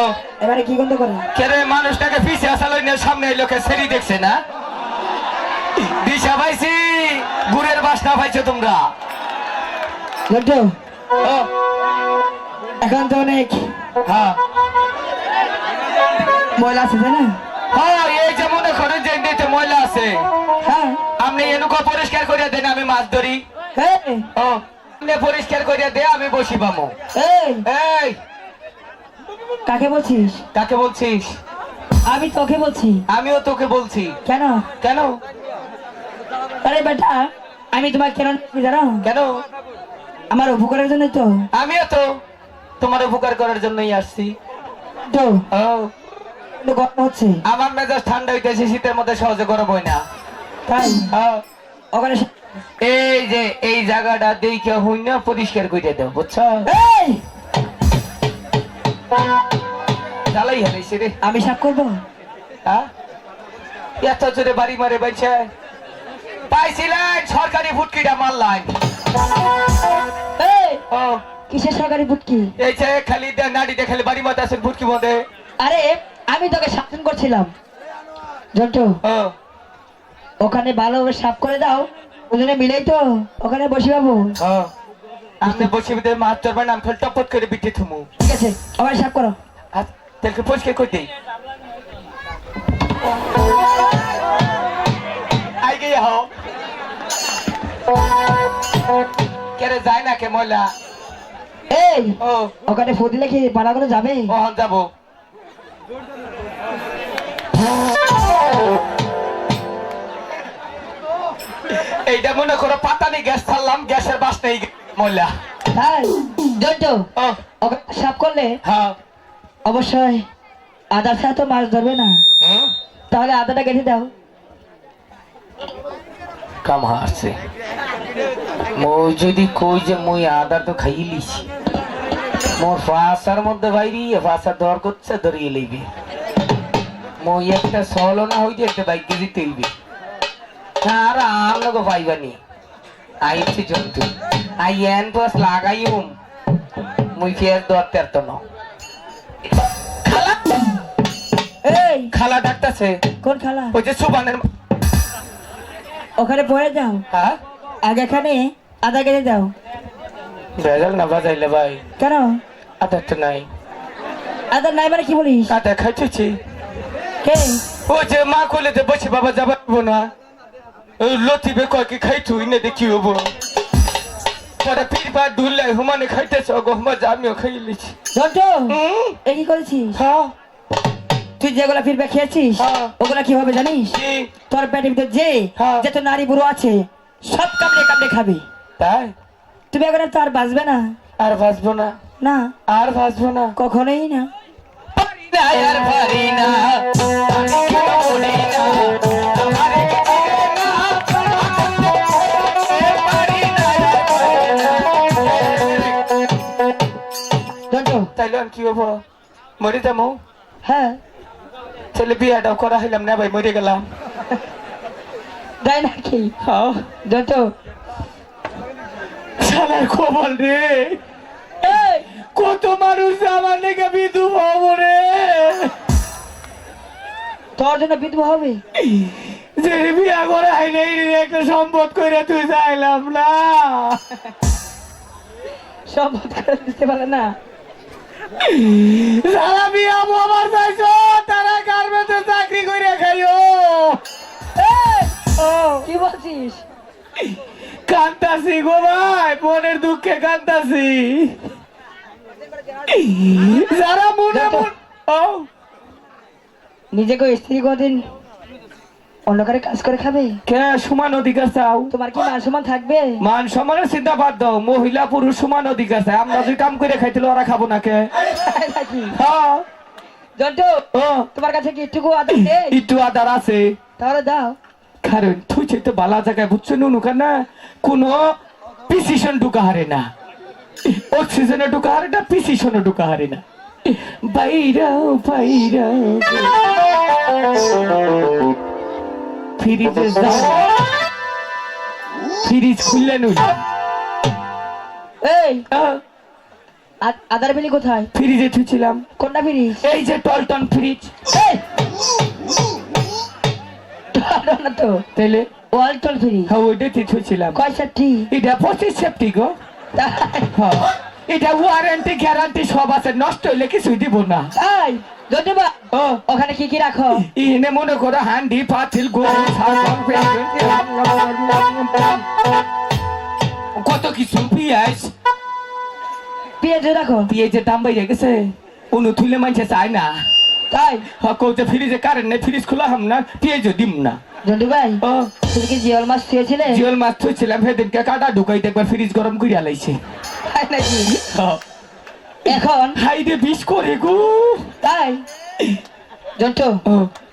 ও এবারে কি গন্ধ করে? কেরে মানুষটাকে পিছে আসালো না সামনে এই লোকে সেরি দেখছে না? দিশা পাইছি গুড়ের বাসনা পাইছো তোমরা। লড্ডু এখন তো অনেক। হ্যাঁ। ময়লা আছে তাই না? হ্যাঁ এই যে মনে করেন যে এমনিতে ময়লা আছে। হ্যাঁ। আপনি এনুকো পরিষ্কার করিয়া দেন আমি মাছ ধরি। ও। আপনি পরিষ্কার করিয়া দে আমি বসি পামো এই! কাকে বলছিস? কাকে বলছিস? আমি তোকে বলছি। আমিও তোকে বলছি। কেন? কেন? আরে বেটা আমি তোমার কেন জানো? কেন? আমার উপকারের জন্য তো। আমিও তো তোমার উপকার করার জন্যই আসছি। তো? ও। গরম হচ্ছে। আমার মেজাজ ঠান্ডা হইতেছে শীতের মধ্যে সহজে গরম হয় না। তাই। ওখানে এই যে এই জায়গাটা দেখে হইন পরিষ্কার করে দেব বুঝছ? জ্বালাই হারাইছে রে। আমি সাপ করব? হ্যাঁ? এত জোরে বাড়ি মারে বাইছে পাইছিলেন সরকারি ফুটকিটা মারলাম এই! ও। কিসের সরকারি বুটকি এই যে খালি দে- নাড়িতে খালি বাড়ি মারতে আছেন ফুটকি মধ্যে আরে আমি তোকে শাসন করছিলাম। জন্টু ও। ওখানে ভালোভাবে সাফ করে দাও। দুজনে মিলেই তো ওখানে বসি বাবু। ও আপনি বসে বিদে মাছ চড়বেন আমি খালি টপট করে বিটে থুমু। ঠিক আছে আবার সাফ করো। আর তেলকে পরিষ্কার করে দিই? আই গিয়ে হও। কেরে যায় না কে ময়লা? এই ও। ওখানে ফু দিলে কি পালা করে যাবে কখন যাব। এইটা মনে করো পাতানি গ্যাস ছাড়লাম গ্যাসের বাস নেই ওখানে সাফ করলে? হ্যাঁ। অবশ্যই আদার ছাড়া তো মাছ ধরবে না। তাহলে আদাটা কেটে দাও। কাম হারছে। মই যদি কই যে মই আদা তো খাইয়ে লিছি। মোর ফাঁসার মধ্যে বাইরি ফাঁসা দর করছে ধরিয়ে লইবে। মই একটা সলো না হইতে একটা বাইক দিতে হইবে। আর আমনগো পাইবানি আইছি জন্তু আই এন পাস লাগাইম মুই ফের দর তেরতো না খালা এই খালা ডাকতাছে কোন খালা ওই যে সুবানের ওখানে পড়ে যাও হ্যাঁ আগে এখানে আদা কেটে দাও ভেজাল না বাজাইলে ভাই কেন আদারটা নাই আদা নাই মানে কি বলিস আদা খাইতেছি কে ও যে মা কইলে বসে বাবা যাব না লতিবে কয় কি খাই তুই না দেখি হব। পরে পীর পা ঢুললে হুমানে খাইতেছ গো হুমা আমিও খাই লিছি। হুম? এ কি করেছিস? হ্যাঁ। তুই যেগুলা ফিরবে খেয়েছিস হ্যাঁ। ওগুলা কি হবে জানিস? তোর পেটের ভিতর যে হ্যাঁ। যত নারী বুড়ো আছে সব কামড়ে কামড়ে খাবি। তাই? তুমি এখন তো আর বাঁচবে না। আর বাঁচবো না? না। আর বাঁচবো না? কখনোই না। পারি না আর পারি না। তাইলে আর কি হব? মরে যাব হ্যাঁ। ছেলে বিয়াটাও করা হইলাম না ভাই মরে গেলাম। তাই নাকি? হ্যাঁ। যত শালার খবর রে। কত মানুষ আমার লেগে বিধু হব রে। তোর জন্য বিধবা হবে? যে বিয়া করে আইলে একটা সম্পদ করে তুই যাইলাম না। সম্পদ করে দিতে পারে না? যারা বিয়া আমার চাইছো তারা গার্মেন্টে চাকরি করে খাইও। কি বলছিস? কান্তাসি গো ভাই বোনের দুঃখে কান্তাসি যারা মনে মন নিজেকে স্ত্রী কদিন অন্য কারে কাজ করে খাবে? কে সমান অধিকার চাও? তোমার কি মান সম্মান থাকবে? মান সমানের চিন্তা বাদ দাও। মহিলা পুরুষ সমান অধিকার চাই। আমরা যদি কাম করে খাইতে ওরা খাব না কে? হ্যাঁ। জন্টু তোমার কাছে কি একটুকু আদর নেই একটু আদার আছে। তাহলে দাও। কারণ তুই তো বালা জায়গায় বুঝছ নুনু না? কোনো পিসিশন ঢুকা হারে না। অক্সিজেনে ঢুকা হারে না পিসিশনে ঢুকা হারে না। বাইরাও বাইরাও। ফ্রিজে ফ্রিজ খুললে এই আদার বেলি কোথায়? ফ্রিজে কোনটা ফিরিস এই যে টলটন ফ্রিজ। এই! না তো? ওয়ালটন ফিরিস হ্যাঁ কয় চারটি এটা পঁচিশ সেফটি গো। হ্যাঁ। এটা ওয়ারেন্টি গ্যারান্টি সব আছে। নষ্ট হইলে কিছুই দিব না। এই! জন্টুবা ওখানে কি কি রাখো? ইনে মনে করো হান্ডি পাতিল গরু ছাগল কত কিছু পেঁয়াজ? পেঁয়াজ রাখো। পেঁয়াজের দাম বাইরে গেছে। উনু থুলে মানছে চায় না। তাই? হ্যাঁ কৌতে ফ্রিজে কারেন্ট নেই ফ্রিজ খোলা হাম না পেঁয়াজও দিম না। জন্টু ভাই ও। তুমি কি জিওল মাছ খেয়েছিলে জিওল মাছ থুইছিলাম সেদিনকে কাটা ঢুকাই দেখবার ফ্রিজ গরম করিয়া লাইছে। তাই নাকি? হ্যাঁ। এখন? হাইরে বিষ করে গো। তাই? জন্টু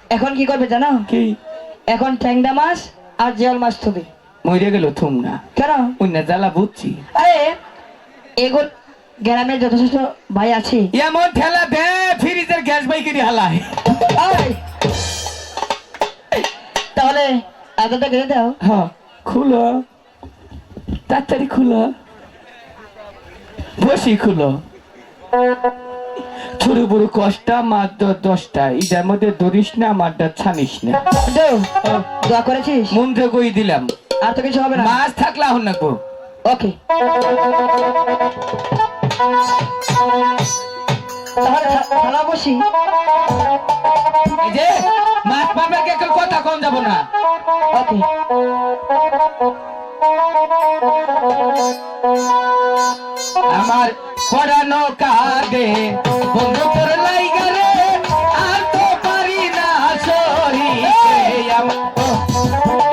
এখন কি করবে জানো? কি? এখন ট্যাংরা মাছ আর জিওল মাছ থবে। মরে গেল থুম না কেন? অন্য জ্বালা বুঝছি। আরে এগুলো গ্রামের যথেষ্ট ভাই আছে। এমন ঠেলা দে ফ্রিজের গ্যাস বাইকেরি হালায়। এই! তাহলে আদাটা গেলে দাও। হ্যাঁ খুলো। তাড়াতাড়ি খুলো। বসি খুলো। ছোট বড় কষ্টা মাত্র দশটা এটার মধ্যে ধরিস না মারটা ছানিস না দোয়া করেছিস মন্ত্রে কই দিলাম আর তো কিছু হবে না মাছ থাকলে হন না গো ওকে তাহলে থালা বসি এই যে মাছ পাবে কে কথা কম যাব না ওকে আমার পড়ানো কাঁদে বন্ধু তোর লাইগা রে আর তো পারি না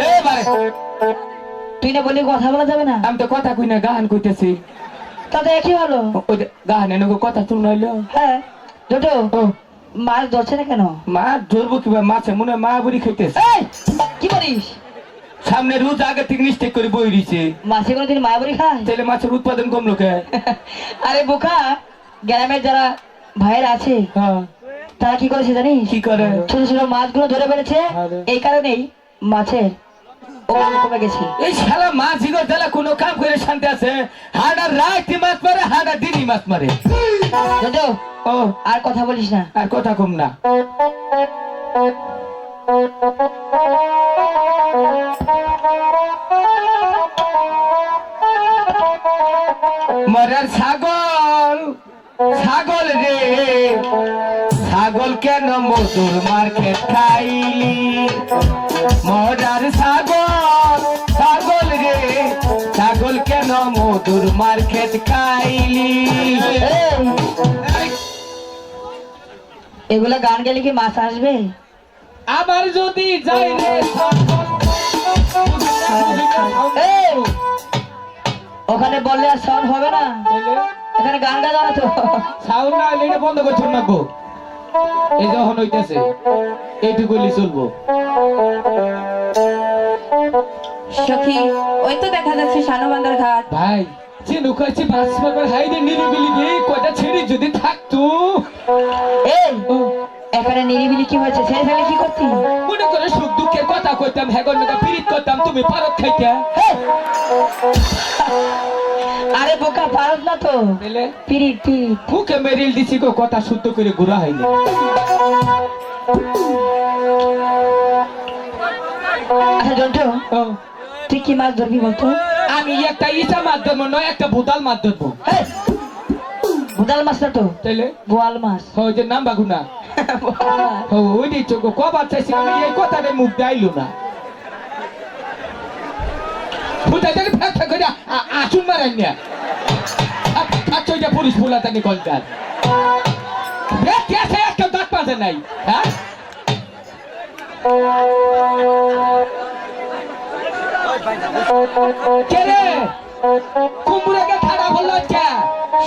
এবারে তুই না বলি কথা বলা যাবে না? আমি তো কথা কই না গান কইতেছি। তাতে একই হলো। গানে কথা শুন হইল হ্যাঁ। দুটো ও। মাছ ধরছে না কেন? মাছ ধরবো কিবা? মাছে মনে হয় মা বুড়ি খাইতেছে। এই কি বলিস? সামনে রোজ আগে থেকে নিশ্চয় করে বই রইছে মাছে কোনোদিন মায়াবরি খায়? তাহলে মাছের উৎপাদন কমলো কে? আরে বোকা গ্রামের যারা ভাইয়ের আছে হ্যাঁ। তারা কি করেছে জানিস? কি করে? ছোট ছোট মাছগুলো ধরে ফেলেছে এই কারণেই মাছের ওজন কমে গেছে। এই শালা মাছ ইগো তাহলে কোনো কাম করে শান্তি আছে? হাডা রাত মাছ মারে হাডা দিনই মাছ মারে। ও। আর কথা বলিস না। আর কথা কম না। মরার ছাগল ছাগল রে। ছাগল কেন মধুর মার্কেট খাইলি? মরার ছাগল ছাগল রে। ছাগল কেন মধুর মার্কেট খাইলি? এগুলা গান গেলে কি মাছ আসবে? আবার যদি যাই রে ওখানে বললে আর সাউন্ড হবে না। এখানে গান গাওয়া যাবে তো। সাউন্ড না এটা বন্ধ করছ না গো। এই যখন হইতেছে। এইটুকুলি চলবো। সখী ওই তো দেখা যাচ্ছে শানবান্দার ঘাট। ভাই চিনু কয়েছে বাস পাবার হাইরে নিরিবিলি দিয়ে কয়টা ছেড়ে যদি থাকতো। এই ও, এখানে নিরিবিলি কি হয়েছে? ছেড়ে ফেলে কি করতি? মনে করে সুখ দুঃখের কথা কইতাম হ্যাগর নাকা পিরিত করতাম তুমি পারত খাইতা! আরে বোকা পারত না তো। পিরিত পিরিত মুখে মেরিল দিছি গো কথা শুদ্ধ করে ঘুরা হয়নি। আচ্ছা জন্টু তুই কি মাছ ধরবি বলতো? আমি একটা ইটা মাধ্যম নয় একটা বুদাল মাছ ধরবো। ভুদাল মাছ না তো? তাইলে? বোয়াল মাছ। ওই যে নাম বাগুনা মাছ। ওই দিচ্ছ কবার আমি এই কথাটা মুখ দাইলো না করে আসুন দাঁত নাই হ্যাঁ কে রে কুমড়োকে খারাপ হলো কে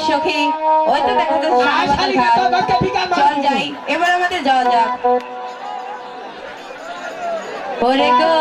সখী ওই তো দেখা যাচ্ছে। চল যাই এবার আমাদের জল যাক ওরে গো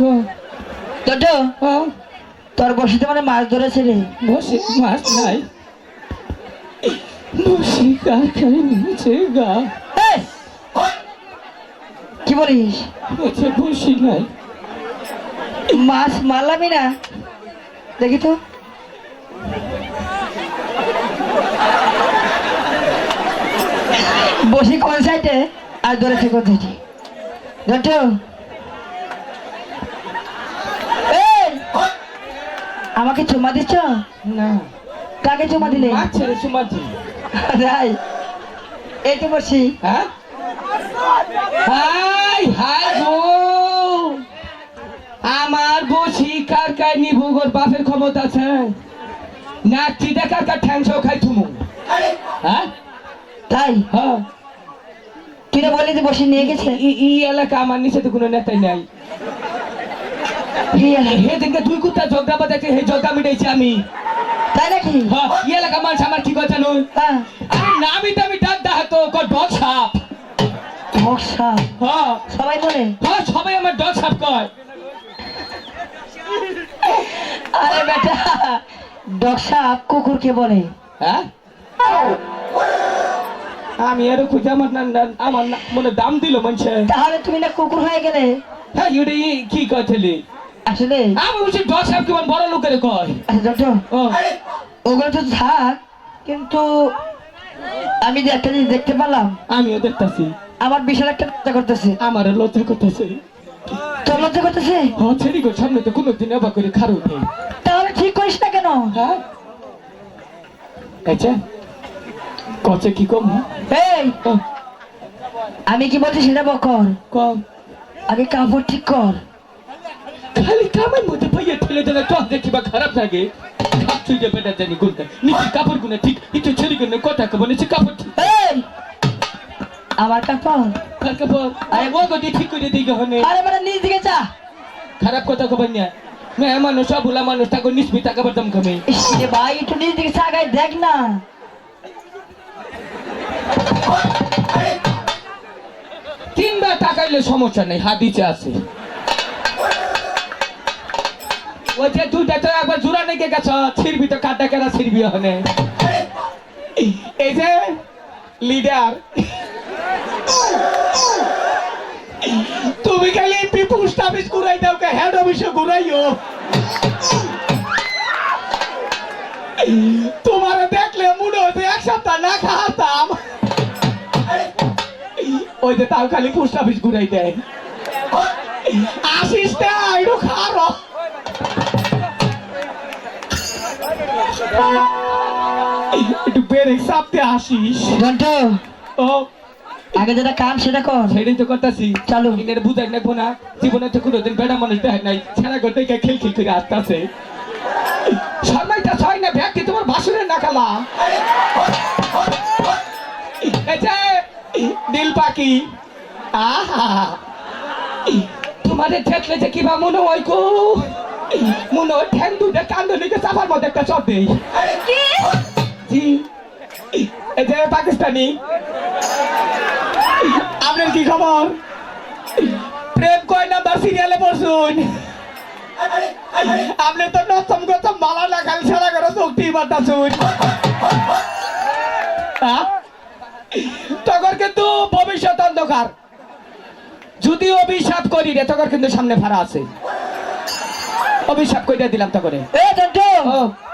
ও, তোর বসিতে মানে মাছ ধরেছে রে। বসে মাছ নাই। বসে কার নিচে গা। কি বলিস? বসে বসি নাই। মাছ মারলামই না। দেখি তো। বসি কোন সাইডে? আর ধরেছে কোন সাইডে? জন্টু এই! আমাকে চুমা দিচ্ছ? না। কাকে চুমা দিলে? মাছ ছেড়ে সুমাজি যাই এই তো বসি। হ্যাঁ? হাই হাই গো। আমার বসি কার কার নিবু গোর বাপের ক্ষমতা আছে? নাচি দেখা কার ঠ্যাংস খাই থুমু। হ্যাঁ? তাই? হ্যাঁ। তুই বলে যে বসে নিয়ে গেছে। ই- এলাকা আমার নিচে তো কোনো নেতাই নাই। কি? হে দিনকে দুই কুত্তা জগদা বাজাকে হে জগদা মিটাইছি আমি। তাই নাকি? ই মানুষ আমার কি কথা আরে দামি ডাক দা তো ডগ সাপ। মশা হ্যাঁ সবাই বলে? হ্যাঁ সবাই আমার ডগ সাপ কয়। আরে বেটা কুকুরকে বলে। হ্যাঁ? আমি আরও খুঁজে আমার না আমার মনে দাম দিল মানুষে তাহলে তুমি না কুকুর হয়ে গেলে? হ্যাঁ কি কইছিলি আসলে আমি বলছি ডগ সাপ কেমন বড় লোকের কয়। আচ্ছা ওগুলো তো থাক কিন্তু আমি যে একটা জিনিস দেখতে পেলাম আমিও দেখতাছি। আমার বিশাল একটা লজ্জা করতেছে। আমার লজ্জা করতেছে। তোর লজ্জা করতেছে? হ্যাঁ ছেড়ি গো সামনে তো কোনোদিন অবাক করে খারো নেই তাহলে ঠিক করিস না কেন? হ্যাঁ। আচ্ছা কচে কি কম? এই! আমি কি বলছি সেটা বকর কম আগে কাপড় ঠিক কর। কামের মধ্যে পাইয়া ঠেলে দিলে তো দেখিবা খারাপ লাগে? জানি নিচে কাপড় গুনে ঠিক একটু গুনে কথা কব নিচে কাপড় আমার কাপড়। কার কাপড়? আরে ও ঠিক করে দিই গহনে আরে মানে নিজ দিকে যা। খারাপ কথা কব না। মেয়ে মানুষ মানুষ তাকে নিসমিতা কাপড় দাম কমে রে ভাই একটু নিজ দিকে চাগাই দেখ না। সমস্যা নেই হাদিতে আছে। ওই যে দুইটা তো একবার জোড়া নেকে গেছ, ছিড়বি তো কাটা কেনা ছিড়বি এই যে লিডার তুমি খালি ঘুরাই দাও, কে হেড ঘুরাইও। তোমার দেখলে মনে হচ্ছে এক সপ্তাহ না খাওয়াতাম। ওই যে তাও খালি পোস্ট অফিস ঘুরাই দেয়। আসিস না একটু খারো একটু বেরেক চাপতে আসিস। ঘন্ট। ও আগে যেটা কাম সেটা কর। সেটাই তো করতেছি। চালু। ইনের বুঝাই নেব না জীবনে তো কোনোদিন বেড়া মানুষ দেয় নাই। ছেড়া করতে গিয়ে খেল খেল করে আসতেছে। শর্মাইটা ছয় না ব্যাগটি তোমার বাসুরের না খালা। দিল পাখি। আহা। তোমাদের দেখলে যে কিবা মনে হয় গো। মনে হয় ঠ্যাং দুধে কান্দ লিখে চাপার মধ্যে একটা দেই। জি। এই যে পাকিস্তানি। আপনার কি খবর? প্রেম কয় নাম্বার সিরিয়ালে পড়ছুন। আপনি তো নতম গতম না খালি সারা করে তখন কিন্তু ভবিষ্যৎ অন্ধকার। যদি অভিশাপ করি রে তখন কিন্তু সামনে ভাড়া আছে। অভিশাপ কইরা দিলাম তখন এ ঘন্ট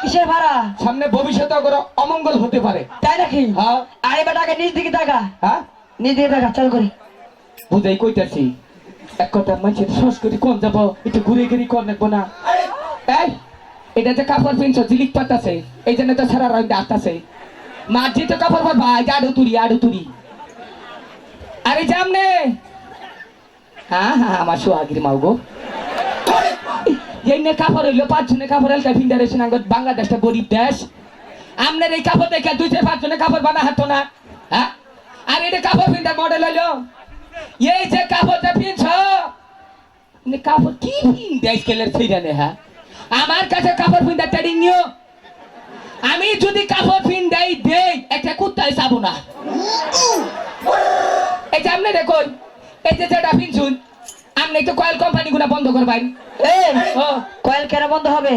কিসের ভাড়া? সামনে ভবিষ্যতে করে অমঙ্গল হতে পারে। তাই নাকি? হ্যাঁ আরে বেটা আগে নিজ দিকে তাকা হ্যাঁ নিজ দিকে তাকা চালু করি বুঝাই কইতাছি এক কথা মানুষের সংস্কৃতি কোন যাব একটু ঘুরে ঘুরে কোন দেখব না। এই এটা যে কাপড় পিনছো জিলিক পাতাছে এই জন্য তো সারা রঙ আসতেছে মাঝে তো কাপড় পর ভাই আড়ু তুরি আড়ু তুরি। আরে জামনে! হ্যাঁ হ্যাঁ আমার সোহাগির মাও গো। এই নে কাপড় হইল পাঁচ জনে কাপড় এলকা ফিন্ডার এসে নাঙ্গত বাংলাদেশটা গরিব দেশ। আপনার এই কাপড় দেখে দুই চার পাঁচ জনে কাপড় বানা হাঁটো না হ্যাঁ? আর এটা কাপড় ফিন্ডার মডেল হইল। এই যে কাপড়টা পিনছ নে কাপড় কি পিন দেয় স্কেলের ছেড়ে নে হ্যাঁ? আমার কাছে কাপড় পিনটা ট্রেডিং নিও। আমি যদি কাপড় পিন দেই দেই একটা কুত্তায় চাবো না। এই যে আপনি দেখুন এই যে যেটা পিনছুন আপনি একটু কয়েল কোম্পানি গুলা বন্ধ করবেন। কয়েল কেন বন্ধ হবে?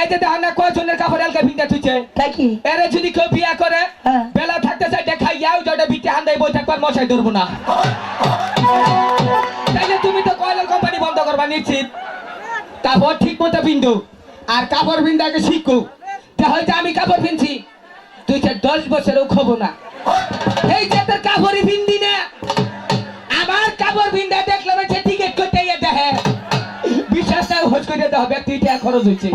এই দেখেন না কয়জনের কাপড় এলকা পিনটা তুইছে তাই কি? এরে যদি কেউ বিয়া করে হ্যাঁ। বেলা থাকতে চাই দেখাই যাও যেটা বিটে হান্দাই বই থাকবার মশাই ধরবো না। তাইলে তুমি তো কয়লার কোম্পানি বন্ধ করবা নিশ্চিত। কাপড় ঠিক মতো আর কাপড় পিন্দাকে শিখো। যে আমি কাপড় পিনছি তুই যে দশ বছরেও খবো না। এই যে তোর কাপড়ই পিন্দি না আমার কাপড় পিন্দা দেখলে না হোস করে দেওয়া ব্যক্তি খরচ হয়েছে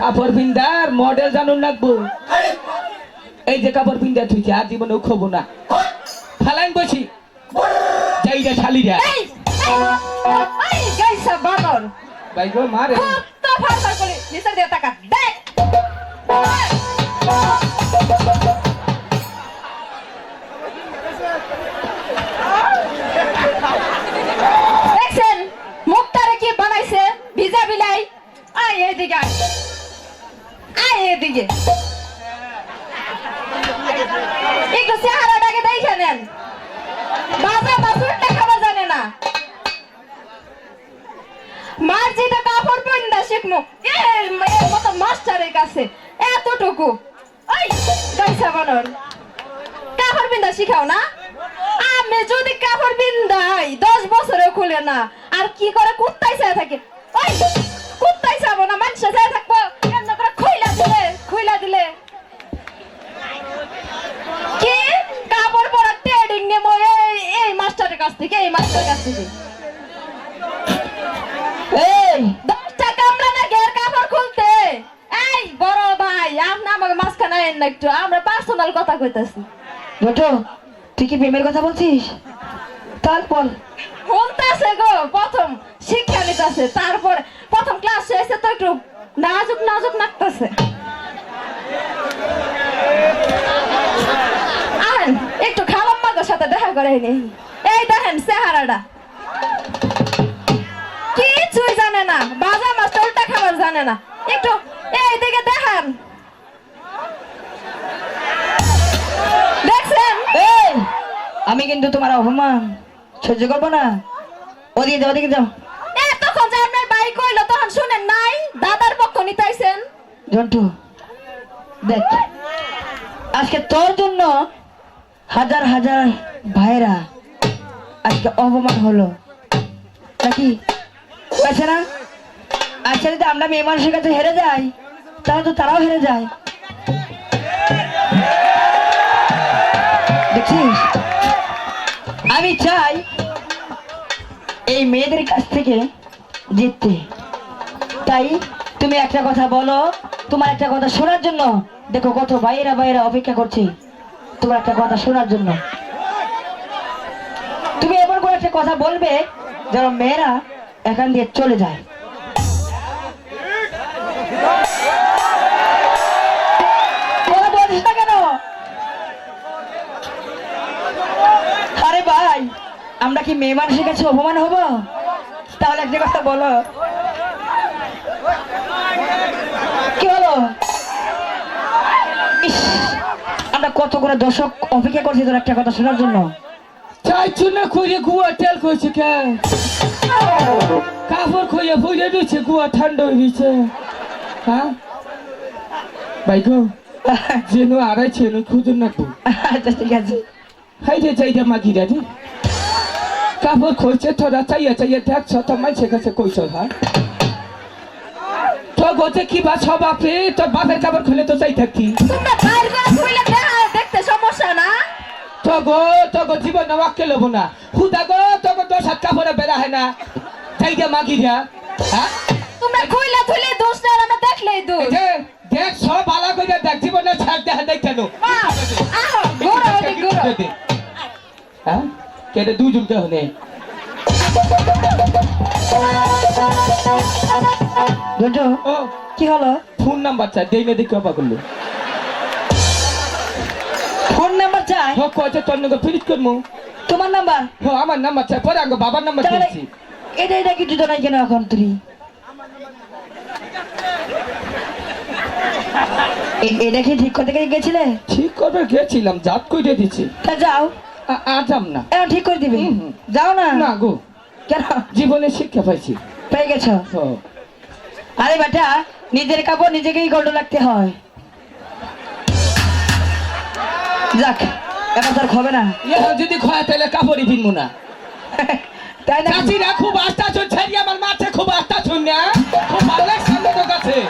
কাপড় পিন্দার মডেল জানুন রাখব এই যে কাপড় পিন্দা থুইছে আর জীবনেও খবো না। ফালাইন বসি। যাই রে শালি গাইসা ভাই গো মারে। খুব তো ফারফার করে নিচের দিকে তাকা দেখ। আয় এদিকে আয়। এদিকে। একটু চেহারাটাকে দেখে নেন। বাজা বাসুরটা খাবার জানে না। মার্জিটা কাপড় পরিন্দা শিখমু। এর মতো মাস্টারের কাছে এতটুকু। ওই গাইসা বানর। কাপড় বিন্দা শিখাও না। আমি যদি কাপড় বিন্দাই, দশ বছরে খুলে না। আর কি করে কুত্তাই চায় থাকে? ওই কুত্তাই না মানুষ চায় থাকব। এমন করে খুইলা দিলে খুইলা দিলে। কি? কাপড় পরা ট্রেডিং নেব এই এই মাস্টারের কাছ থেকে এই মাস্টারের কাছ থেকে। এই দশটা কামড়া না গের কাপড় খুলতে? এই বড় ভাই আপনি আমাকে মাঝখানে আইন না একটু আমরা পার্সোনাল কথা কইতাছি। ছোটো তুই কি প্রেমের কথা বলছিস? তারপর? শুনতেছে গো প্রথম শিক্ষা নিতেছে তারপর প্রথম ক্লাস শেষে তো একটু নাজুক নাজুক নাকতেছে আহেন, একটু খালাম মাগোর সাথে দেখা করে নি। এই দেখেন চেহারাটা। কিছুই জানে না বাজা মাস্টার উল্টা খাবার জানে না। একটু এই দিকে দেখেন। দেখছেন? আমি কিন্তু তোমার অপমান সহ্য করব না। ওদিকে যাও ওদিকে যাও। যে কইলো তখন শুনেন নাই? দাদার পক্ষ নিতাইছেন জন্টু, দেখ, আজকে তোর জন্য হাজার হাজার ভাইরা আজকে অপমান হলো। নাকি আছে না? আজকে যদি আমরা মেয়ে মানুষের কাছে হেরে যাই, তাহলে তো তারাও হেরে যায়। দেখছিস? আমি চাই এই মেয়েদের কাছ থেকে জিততে। তাই তুমি একটা কথা বলো, তোমার একটা কথা শোনার জন্য। দেখো কত বাইরা বাইরা অপেক্ষা করছে তোমার একটা কথা শোনার জন্য। তুমি এমন করে একটা কথা বলবে যেন মেয়েরা এখান দিয়ে চলে যায়। আমরা কি মেয়ে মানুষের কাছে অপমান হব? তাহলে একটা কথা বলো। কি হলো? আমরা কত করে দর্শক অপেক্ষা করছি তোর একটা কথা শোনার জন্য। চাই চুনে খুঁজে গুয়া তেল কে? কাপড় খুঁজে দিচ্ছে গুয়া ঠান্ডা হয়ে গেছে। হ্যাঁ? ভাইগো যেন আড়াই ছিল খুঁজুন না তুই আচ্ছা ঠিক আছে। রে রে রে। কাপড় খুঁজছে তোরা চাইয়া চাইয়া দেখছ তো মাইছে কাছে কইছ হ্যাঁ তো গোতে কি বা সব আপনি তোর বাপের কাপড় খুলে তো চাই থাকি তোমরা বাইর করে খুইলে দেখা দেখতে সমস্যা না তো গো তো গো জীবন ওয়াক্কে লব না হুদা গো তো গো দশ হাত কাপড়ে বেড়া হয় না চাই রে মাগি হ্যাঁ তোমরা খুইলা খুইলে দোষ না আমরা দেখলেই দোষ যে দেখ সব আলা করে দেখ জীবনে ছাড় দেখা দেখ কেন আহো গোড়া ওদি গোড়া হ্যাঁ কেটে দুজন কে হলে কি হলো ফোন নাম্বার চাই দেই না দেখে অবাক করল ফোন নাম্বার চাই হোক কয়েছে তোর নগে ফিরিট করমু তোমার নাম্বার হো আমার নাম্বার চাই পরে আগে বাবার নাম্বার দিয়েছি এটা এটা কিছু তো নাই কেন এখন তুই এটা কি ঠিক করতে গেছিলে ঠিক করে গেছিলাম জাত কইরে দিছি তা যাও আ- আজাম না। এখন ঠিক করে দিবি। যাও না। না গো। কেন? জীবনে শিক্ষা পাইছি। পেয়ে গেছো। আরে বেটা নিজের কাপড় নিজেকেই গল্ড লাগতে হয়। যাক এখন তোর হবে না। যদি খয়া তাহলে কাপড়ই পিনবো না। তাই না? চাচিরা খুব আস্থা চল ছাড়ি আমার মাঠে খুব আস্থা শুন না খুব ভালো লাগছে কাছে।